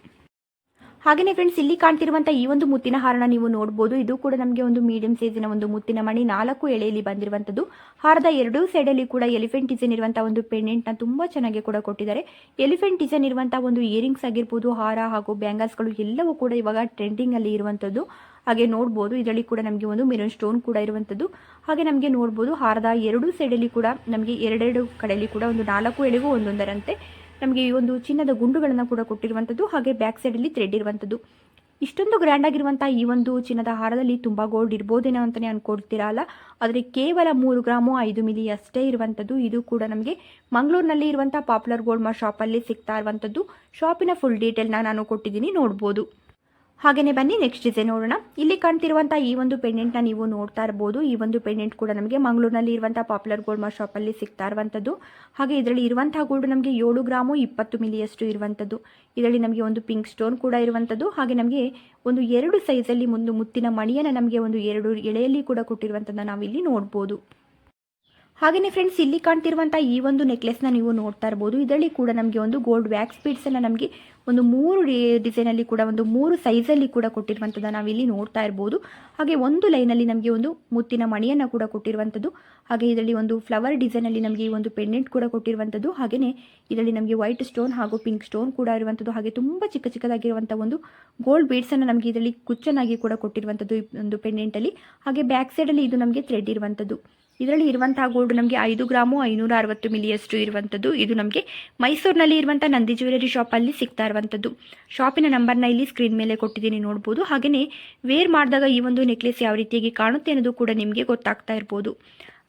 Speaker 1: ಹಾಗೆಯೇ ಫ್ರೆಂಡ್ಸ್ ಇಲ್ಲಿ ಕಾಣ್ತಿರುವಂಥ ಈ ಒಂದು ಮುತ್ತಿನ ಹಾರನ ನೀವು ನೋಡ್ಬೋದು. ಇದು ಕೂಡ ನಮಗೆ ಒಂದು ಮೀಡಿಯಂ ಸೈಜಿನ ಒಂದು ಮುತ್ತಿನ ಮಣಿ, ನಾಲ್ಕು ಎಳೆಯಲ್ಲಿ ಬಂದಿರುವಂಥದ್ದು. ಹಾರದ ಎರಡೂ ಸೈಡಲ್ಲಿ ಕೂಡ ಎಲಿಫೆಂಟ್ ಡಿಸೈನ್ ಇರುವಂಥ ಒಂದು ಪೆಂಡೆಂಟ್ನ ತುಂಬ ಚೆನ್ನಾಗಿ ಕೂಡ ಕೊಟ್ಟಿದ್ದಾರೆ. ಎಲಿಫೆಂಟ್ ಡಿಸೈನ್ ಇರುವಂಥ ಒಂದು ಇಯರಿಂಗ್ಸ್ ಆಗಿರ್ಬೋದು, ಹಾರ ಹಾಗೂ ಬ್ಯಾಂಗಲ್ಸ್ಗಳು ಎಲ್ಲವೂ ಕೂಡ ಇವಾಗ ಟ್ರೆಂಡಿಂಗಲ್ಲಿ ಇರುವಂಥದ್ದು. ಹಾಗೆ ನೋಡ್ಬೋದು. ಇದರಲ್ಲಿ ಕೂಡ ನಮಗೆ ಒಂದು ಮಿರನ್ ಸ್ಟೋನ್ ಕೂಡ ಇರುವಂಥದ್ದು ಹಾಗೆ ನಮಗೆ ನೋಡ್ಬೋದು, ಹಾರದ ಎರಡೂ ಸೈಡಲ್ಲಿ ಕೂಡ ನಮಗೆ ಎರಡೆರಡು ಕಡೆಯಲ್ಲಿ ಕೂಡ ಒಂದು ನಾಲ್ಕು ಎಳೆಗೂ ಒಂದೊಂದರಂತೆ ನಮಗೆ ಈ ಒಂದು ಚಿನ್ನದ ಗುಂಡುಗಳನ್ನು ಕೂಡ ಕೊಟ್ಟಿರುವಂಥದ್ದು ಹಾಗೆ ಬ್ಯಾಕ್ ಸೈಡಲ್ಲಿ ಥ್ರೆಡ್ ಇರುವಂಥದ್ದು ಇಷ್ಟೊಂದು ಗ್ರ್ಯಾಂಡ್ ಆಗಿರುವಂಥ ಈ ಒಂದು ಚಿನ್ನದ ಹಾರದಲ್ಲಿ ತುಂಬ ಗೋಲ್ಡ್ ಇರ್ಬೋದೇನೋ ಅಂತಲೇ ಅನ್ಕೊಳ್ತೀರಲ್ಲ ಆದರೆ ಕೇವಲ ಮೂರು ಗ್ರಾಮು ಐದು ಮಿಲಿ ಅಷ್ಟೇ ಇರುವಂಥದ್ದು ಇದು ಕೂಡ ನಮಗೆ ಮಂಗಳೂರಿನಲ್ಲಿ ಇರುವಂಥ ಪಾಪ್ಯುಲರ್ ಗೋಲ್ಡ್ ಮಾ ಶಾಪಲ್ಲಿ ಸಿಗ್ತಾ ಇರುವಂಥದ್ದು ಶಾಪಿನ ಫುಲ್ ಡೀಟೇಲ್ನ ನಾನು ಕೊಟ್ಟಿದ್ದೀನಿ, ನೋಡ್ಬೋದು. ಹಾಗೆಯೇ ಬನ್ನಿ ನೆಕ್ಸ್ಟ್ ಡಿಸೈನ್ ನೋಡೋಣ. ಇಲ್ಲಿ ಕಾಣ್ತಿರುವಂಥ ಈ ಒಂದು ಪೆಂಡೆಂಟ್ನ ನೀವು ನೋಡ್ತಾ ಇರ್ಬೋದು. ಈ ಒಂದು ಪೆಂಡೆಂಟ್ ಕೂಡ ನಮಗೆ ಮಂಗಳೂರಿನಲ್ಲಿ ಇರುವಂಥ ಪಾಪ್ಯುಲರ್ ಗೋಲ್ಡ್ ಶಾಪ್ ಶಾಪಲ್ಲಿ ಸಿಗ್ತಾ ಇರುವಂಥದ್ದು ಹಾಗೆ ಇದರಲ್ಲಿ ಇರುವಂಥ ಗೋಲ್ಡ್ ನಮಗೆ ಏಳು ಗ್ರಾಮು ಇಪ್ಪತ್ತು ಮಿಲಿಯಷ್ಟು ಇರುವಂಥದ್ದು ಇದರಲ್ಲಿ ನಮಗೆ ಒಂದು ಪಿಂಕ್ ಸ್ಟೋನ್ ಕೂಡ ಇರುವಂಥದ್ದು ಹಾಗೆ ನಮಗೆ ಒಂದು ಎರಡು ಸೈಜಲ್ಲಿ ಒಂದು ಮುತ್ತಿನ ಮಣಿಯನ್ನು ನಮಗೆ ಒಂದು ಎರಡು ಎಳೆಯಲ್ಲಿ ಕೂಡ ಕೊಟ್ಟಿರುವಂಥದ್ದನ್ನು ನಾವಿಲ್ಲಿ ನೋಡ್ಬೋದು. ಹಾಗೆಯೇ ಫ್ರೆಂಡ್ಸ್ ಇಲ್ಲಿ ಕಾಣ್ತಿರುವಂಥ ಈ ಒಂದು ನೆಕ್ಲೆಸ್ನ ನೀವು ನೋಡ್ತಾ ಇರ್ಬೋದು. ಇದರಲ್ಲಿ ಕೂಡ ನಮಗೆ ಒಂದು ಗೋಲ್ಡ್ ವ್ಯಾಕ್ಸ್ ಬೀಡ್ಸನ್ನು ನಮಗೆ ಒಂದು ಮೂರು ಡಿಸೈನಲ್ಲಿ ಕೂಡ, ಒಂದು ಮೂರು ಸೈಜಲ್ಲಿ ಕೂಡ ಕೊಟ್ಟಿರುವಂಥದ್ದು ನಾವಿಲ್ಲಿ ನೋಡ್ತಾ ಇರ್ಬೋದು. ಹಾಗೆ ಒಂದು ಲೈನಲ್ಲಿ ನಮಗೆ ಒಂದು ಮುತ್ತಿನ ಮಣಿಯನ್ನು ಕೂಡ ಕೊಟ್ಟಿರುವಂಥದ್ದು ಹಾಗೆ ಇದರಲ್ಲಿ ಒಂದು ಫ್ಲವರ್ ಡಿಸೈನಲ್ಲಿ ನಮಗೆ ಈ ಒಂದು ಪೆಂಡೆಂಟ್ ಕೂಡ ಕೊಟ್ಟಿರುವಂಥದ್ದು ಹಾಗೆಯೇ ಇದರಲ್ಲಿ ನಮಗೆ ವೈಟ್ ಸ್ಟೋನ್ ಹಾಗೂ ಪಿಂಕ್ ಸ್ಟೋನ್ ಕೂಡ ಇರುವಂಥದ್ದು ಹಾಗೆ ತುಂಬ ಚಿಕ್ಕ ಚಿಕ್ಕದಾಗಿರುವಂಥ ಒಂದು ಗೋಲ್ಡ್ ಬೀಡ್ಸನ್ನು ನಮಗೆ ಇದರಲ್ಲಿ ಕುಚ್ಚನಾಗಿ ಕೂಡ ಕೊಟ್ಟಿರುವಂಥದ್ದು ಒಂದು ಒಂದು ಪೆಂಡೆಂಟಲ್ಲಿ ಹಾಗೆ ಬ್ಯಾಕ್ ಸೈಡಲ್ಲಿ ಇದು ನಮಗೆ ಥ್ರೆಡ್ ಇರುವಂಥದ್ದು ಇದರಲ್ಲಿ ಇರುವಂತಹ ಗೋಲ್ಡ್ ನಮಗೆ ಐದು ಗ್ರಾಮು ಐನೂರ ಅರವತ್ತು ಮಿಲಿಯಷ್ಟು ಇರುವಂಥದ್ದು. ಇದು ನಮಗೆ ಮೈಸೂರಿನಲ್ಲಿ ಇರುವಂತಹ ನಂದಿ ಜ್ಯುವೆಲರಿ ಅಲ್ಲಿ ಸಿಗ್ತಾ ಇರುವಂಥದ್ದು. ಶಾಪಿನ ನಂಬರ್ನ ಇಲ್ಲಿ ಸ್ಕ್ರೀನ್ ಮೇಲೆ ಕೊಟ್ಟಿದ್ದೀನಿ ನೋಡಬಹುದು ಹಾಗೆಯೇ ವೇರ್ ಮಾಡಿದಾಗ ಈ ಒಂದು ನೆಕ್ಲೆಸ್ ಯಾವ ರೀತಿಯಾಗಿ ಕಾಣುತ್ತೆ ಅನ್ನೋದು ಕೂಡ ನಿಮಗೆ ಗೊತ್ತಾಗ್ತಾ ಇರ್ಬೋದು.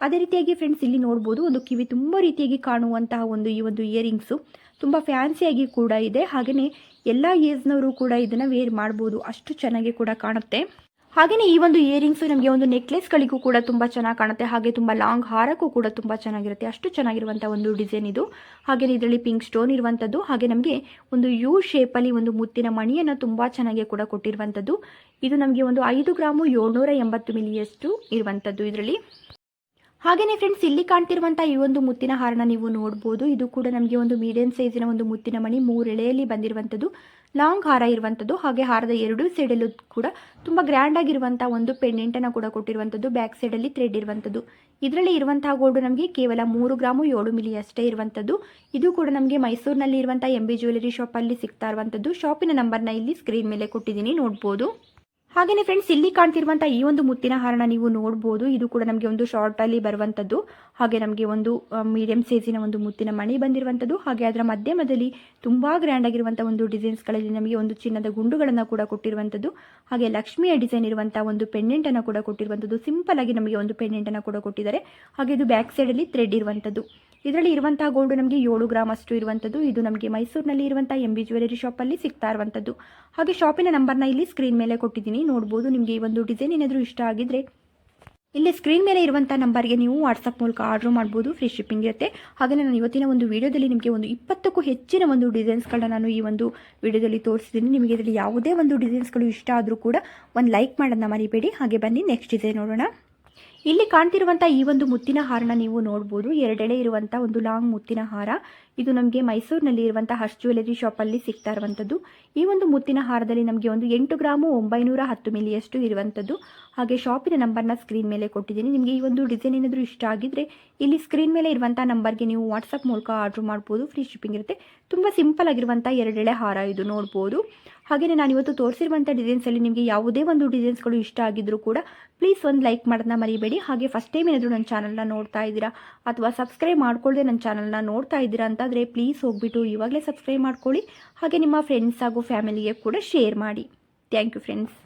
Speaker 1: ಅದೇ ರೀತಿಯಾಗಿ ಫ್ರೆಂಡ್ಸ್ ಇಲ್ಲಿ ನೋಡಬಹುದು ಒಂದು ಕಿವಿ ತುಂಬ ರೀತಿಯಾಗಿ ಕಾಣುವಂತಹ ಒಂದು ಈ ಒಂದು ಇಯರಿಂಗ್ಸು ತುಂಬ ಫ್ಯಾನ್ಸಿಯಾಗಿ ಕೂಡ ಇದೆ. ಹಾಗೆಯೇ ಎಲ್ಲ ಏಜ್ನವರು ಕೂಡ ಇದನ್ನು ವೇರ್ ಮಾಡ್ಬೋದು. ಅಷ್ಟು ಚೆನ್ನಾಗಿ ಕೂಡ ಕಾಣುತ್ತೆ. ಹಾಗೆಯೇ ಈ ಒಂದು ಇಯರಿಂಗ್ಸು ನಮಗೆ ಒಂದು ನೆಕ್ಲೆಸ್ಗಳಿಗೂ ಕೂಡ ತುಂಬ ಚೆನ್ನಾಗಿ ಕಾಣುತ್ತೆ. ಹಾಗೆ ತುಂಬ ಲಾಂಗ್ ಹಾರಕ್ಕೂ ಕೂಡ ತುಂಬ ಚೆನ್ನಾಗಿರುತ್ತೆ. ಅಷ್ಟು ಚೆನ್ನಾಗಿರುವಂಥ ಒಂದು ಡಿಸೈನ್ ಇದು. ಹಾಗೆಯೇ ಇದರಲ್ಲಿ ಪಿಂಕ್ ಸ್ಟೋನ್ ಇರುವಂಥದ್ದು ಹಾಗೆ ನಮಗೆ ಒಂದು ಯು ಶೇಪಲ್ಲಿ ಒಂದು ಮುತ್ತಿನ ಮಣಿಯನ್ನು ತುಂಬ ಚೆನ್ನಾಗಿ ಕೂಡ ಕೊಟ್ಟಿರುವಂಥದ್ದು ಇದು ನಮಗೆ ಒಂದು ಐದು ಗ್ರಾಮು ಏಳ್ನೂರ ಎಂಬತ್ತು ಮಿಲಿಯಷ್ಟು ಇರುವಂಥದ್ದು ಇದರಲ್ಲಿ. ಹಾಗೆಯೇ ಫ್ರೆಂಡ್ಸ್ ಇಲ್ಲಿ ಕಾಣ್ತಿರುವಂಥ ಈ ಒಂದು ಮುತ್ತಿನ ಹಾರನ ನೀವು ನೋಡ್ಬೋದು. ಇದು ಕೂಡ ನಮಗೆ ಒಂದು ಮೀಡಿಯಂ ಸೈಜಿನ ಒಂದು ಮುತ್ತಿನ ಮಣಿ ಮೂರು ಎಳೆಯಲ್ಲಿ ಬಂದಿರುವಂಥದ್ದು ಲಾಂಗ್ ಹಾರ ಇರುವಂಥದ್ದು ಹಾಗೆ ಹಾರದ ಎರಡೂ ಸೈಡಲ್ಲೂ ಕೂಡ ತುಂಬ ಗ್ರ್ಯಾಂಡ್ ಆಗಿರುವಂಥ ಒಂದು ಪೆಂಡೆಂಟನ್ನು ಕೂಡ ಕೊಟ್ಟಿರುವಂಥದ್ದು ಬ್ಯಾಕ್ ಸೈಡಲ್ಲಿ ಥ್ರೆಡ್ ಇರುವಂಥದ್ದು ಇದರಲ್ಲಿ ಇರುವಂತಹ ಗೋಲ್ಡ್ ನಮಗೆ ಕೇವಲ ಮೂರು ಗ್ರಾಮು ಏಳು ಮಿಲಿ ಅಷ್ಟೇ ಇರುವಂಥದ್ದು ಇದು ಕೂಡ ನಮಗೆ ಮೈಸೂರಿನಲ್ಲಿ ಇರುವಂಥ ಎಂ ಬಿ ಜ್ಯುವೆಲರಿ ಶಾಪಲ್ಲಿ ಸಿಗ್ತಾ ಇರುವಂಥದ್ದು ಶಾಪಿನ ನಂಬರ್ನ ಇಲ್ಲಿ ಸ್ಕ್ರೀನ್ ಮೇಲೆ ಕೊಟ್ಟಿದ್ದೀನಿ, ನೋಡ್ಬೋದು. ಹಾಗೆಯೇ ಫ್ರೆಂಡ್ಸ್ ಇಲ್ಲಿ ಕಾಣ್ತಿರುವಂತಹ ಈ ಒಂದು ಮುತ್ತಿನ ಹಾರನ ನೀವು ನೋಡಬಹುದು ಇದು ಕೂಡ ನಮಗೆ ಒಂದು ಶಾರ್ಟ್ ಅಲ್ಲಿ ಬರುವಂತದ್ದು. ಹಾಗೆ ನಮಗೆ ಒಂದು ಮೀಡಿಯಂ ಸೈಜಿನ ಒಂದು ಮುತ್ತಿನ ಮಣಿ ಬಂದಿರುವಂತದ್ದು. ಹಾಗೆ ಅದರ ಮಧ್ಯಮದಲ್ಲಿ ತುಂಬಾ ಗ್ರ್ಯಾಂಡ್ ಆಗಿರುವಂತಹ ಒಂದು ಡಿಸೈನ್ಸ್ಗಳಲ್ಲಿ ನಮಗೆ ಒಂದು ಚಿನ್ನದ ಗುಂಡುಗಳನ್ನು ಕೂಡ ಕೊಟ್ಟಿರುವಂತದ್ದು. ಹಾಗೆ ಲಕ್ಷ್ಮಿಯ ಡಿಸೈನ್ ಇರುವಂತಹ ಒಂದು ಪೆಂಡೆಂಟನ್ನು ಕೂಡ ಕೊಟ್ಟಿರುವಂಥದ್ದು ಸಿಂಪಲ್ ಆಗಿ ನಮಗೆ ಒಂದು ಪೆಂಡೆಂಟನ್ನು ಕೂಡ ಕೊಟ್ಟಿದ್ದಾರೆ. ಹಾಗೆ ಇದು ಬ್ಯಾಕ್ ಸೈಡ್ ಅಲ್ಲಿ ಥ್ರೆಡ್ ಇರುವಂಥದ್ದು ಇದರಲ್ಲಿ ಇರುವಂತಹ ಗೋಲ್ಡ್ ನಮಗೆ ಏಳು ಗ್ರಾಮ್ ಅಷ್ಟು ಇರುವಂಥದ್ದು ಇದು ನಮಗೆ ಮೈಸೂರಿನಲ್ಲಿ ಇರುವಂಥ ಎಂ ಬಿ ಜ್ಯುವೆಲರಿ ಶಾಪಲ್ಲಿ ಸಿಗ್ತಾ ಇರುವಂಥದ್ದು ಹಾಗೆ ಶಾಪಿನ ನಂಬರ್ನ ಇಲ್ಲಿ ಸ್ಕ್ರೀನ್ ಮೇಲೆ ಕೊಟ್ಟಿದ್ದೀನಿ. ನೋಡ್ಬೋದು ನಿಮಗೆ ಈ ಒಂದು ಡಿಸೈನ್ ಏನಾದರೂ ಇಷ್ಟ ಆಗಿದ್ರೆ. ಇಲ್ಲಿ ಸ್ಕ್ರೀನ್ ಮೇಲೆ ಇರುವಂಥ ನಂಬರ್ಗೆ ನೀವು ವಾಟ್ಸಪ್ ಮೂಲಕ ಆರ್ಡರ್ ಮಾಡ್ಬೋದು. ಫ್ರೀ ಶಿಪ್ಪಿಂಗ್ ಇರುತ್ತೆ. ಹಾಗೆ ನಾನು ಇವತ್ತಿನ ಒಂದು ವಿಡಿಯೋದಲ್ಲಿ ನಿಮಗೆ ಒಂದು ಇಪ್ಪತ್ತಕ್ಕೂ ಹೆಚ್ಚಿನ ಒಂದು ಡಿಸೈನ್ಸ್ಗಳನ್ನ ನಾನು ಈ ಒಂದು ವಿಡಿಯೋದಲ್ಲಿ ತೋರಿಸಿದ್ದೀನಿ. ನಿಮಗೆ ಇದರಲ್ಲಿ ಯಾವುದೇ ಒಂದು ಡಿಸೈನ್ಸ್ಗಳು ಇಷ್ಟ ಆದರೂ ಕೂಡ ಒಂದು ಲೈಕ್ ಮಾಡೋದನ್ನ ಮರಿಬೇಡಿ. ಹಾಗೆ ಬನ್ನಿ ನೆಕ್ಸ್ಟ್ ಡಿಸೈನ್ ನೋಡೋಣ. ಇಲ್ಲಿ ಕಾಣ್ತಿರುವಂಥ ಈ ಒಂದು ಮುತ್ತಿನ ಹಾರನ ನೀವು ನೋಡ್ಬೋದು. ಎರಡೆಳೆ ಇರುವಂಥ ಒಂದು ಲಾಂಗ್ ಮುತ್ತಿನ ಹಾರ. ಇದು ನಮಗೆ ಮೈಸೂರಿನಲ್ಲಿ ಇರುವಂಥ ಹರ್ಷ್ ಜ್ಯುವೆಲರಿ ಶಾಪಲ್ಲಿ ಸಿಗ್ತಾ ಇರುವಂಥದ್ದು ಈ ಒಂದು ಮುತ್ತಿನ ಹಾರದಲ್ಲಿ ನಮಗೆ ಒಂದು ಎಂಟು ಗ್ರಾಮು ಒಂಬೈನೂರ ಹತ್ತು ಮಿಲಿಯಷ್ಟು ಇರುವಂಥದ್ದು ಹಾಗೆ ಶಾಪಿನ ನಂಬರ್ನ ಸ್ಕ್ರೀನ್ ಮೇಲೆ ಕೊಟ್ಟಿದ್ದೀನಿ. ನಿಮಗೆ ಈ ಒಂದು ಡಿಸೈನ್ ಏನಾದರೂ ಇಷ್ಟ ಆಗಿದ್ರೆ ಇಲ್ಲಿ ಸ್ಕ್ರೀನ್ ಮೇಲೆ ಇರುವಂಥ ನಂಬರ್ಗೆ ನೀವು ವಾಟ್ಸಪ್ ಮೂಲಕ ಆರ್ಡ್ರ್ ಮಾಡ್ಬೋದು. ಫ್ರೀ ಶಿಪ್ಪಿಂಗ್ ಇರುತ್ತೆ. ತುಂಬ ಸಿಂಪಲ್ ಆಗಿರುವಂಥ ಎರಡೆಳೆ ಹಾರ ಇದು ನೋಡ್ಬೋದು. ಹಾಗೆಯೇ ನಾನು ಇವತ್ತು ತೋರಿಸಿರುವಂಥ ಡಿಸೈನ್ಸಲ್ಲಿ ನಿಮಗೆ ಯಾವುದೇ ಒಂದು ಡಿಸೈನ್ಸ್ಗಳು ಇಷ್ಟ ಆಗಿದ್ದರೂ ಕೂಡ ಪ್ಲೀಸ್ ಒಂದು ಲೈಕ್ ಮಾಡೋದನ್ನ ಮರಿಬೇಡಿ. ಹಾಗೆ ಫಸ್ಟ್ ಟೈಮ್ ಏನಾದರೂ ನನ್ನ ಚಾನಲ್ನ ನೋಡ್ತಾ ಇದ್ದೀರಾ ಅಥವಾ ಸಬ್ಸ್ಕ್ರೈಬ್ ಮಾಡ್ಕೊಳ್ಳದೆ ನನ್ನ ಚಾನಲ್ನ ನೋಡ್ತಾ ಇದ್ದೀರಾ ಅಂತಾದರೆ ಪ್ಲೀಸ್ ಹೋಗ್ಬಿಟ್ಟು ಇವಾಗಲೇ ಸಬ್ಸ್ಕ್ರೈಬ್ ಮಾಡ್ಕೊಳ್ಳಿ. ಹಾಗೆ ನಿಮ್ಮ ಫ್ರೆಂಡ್ಸ್ ಹಾಗೂ ಫ್ಯಾಮಿಲಿಗೆ ಕೂಡ ಶೇರ್ ಮಾಡಿ. Thank you friends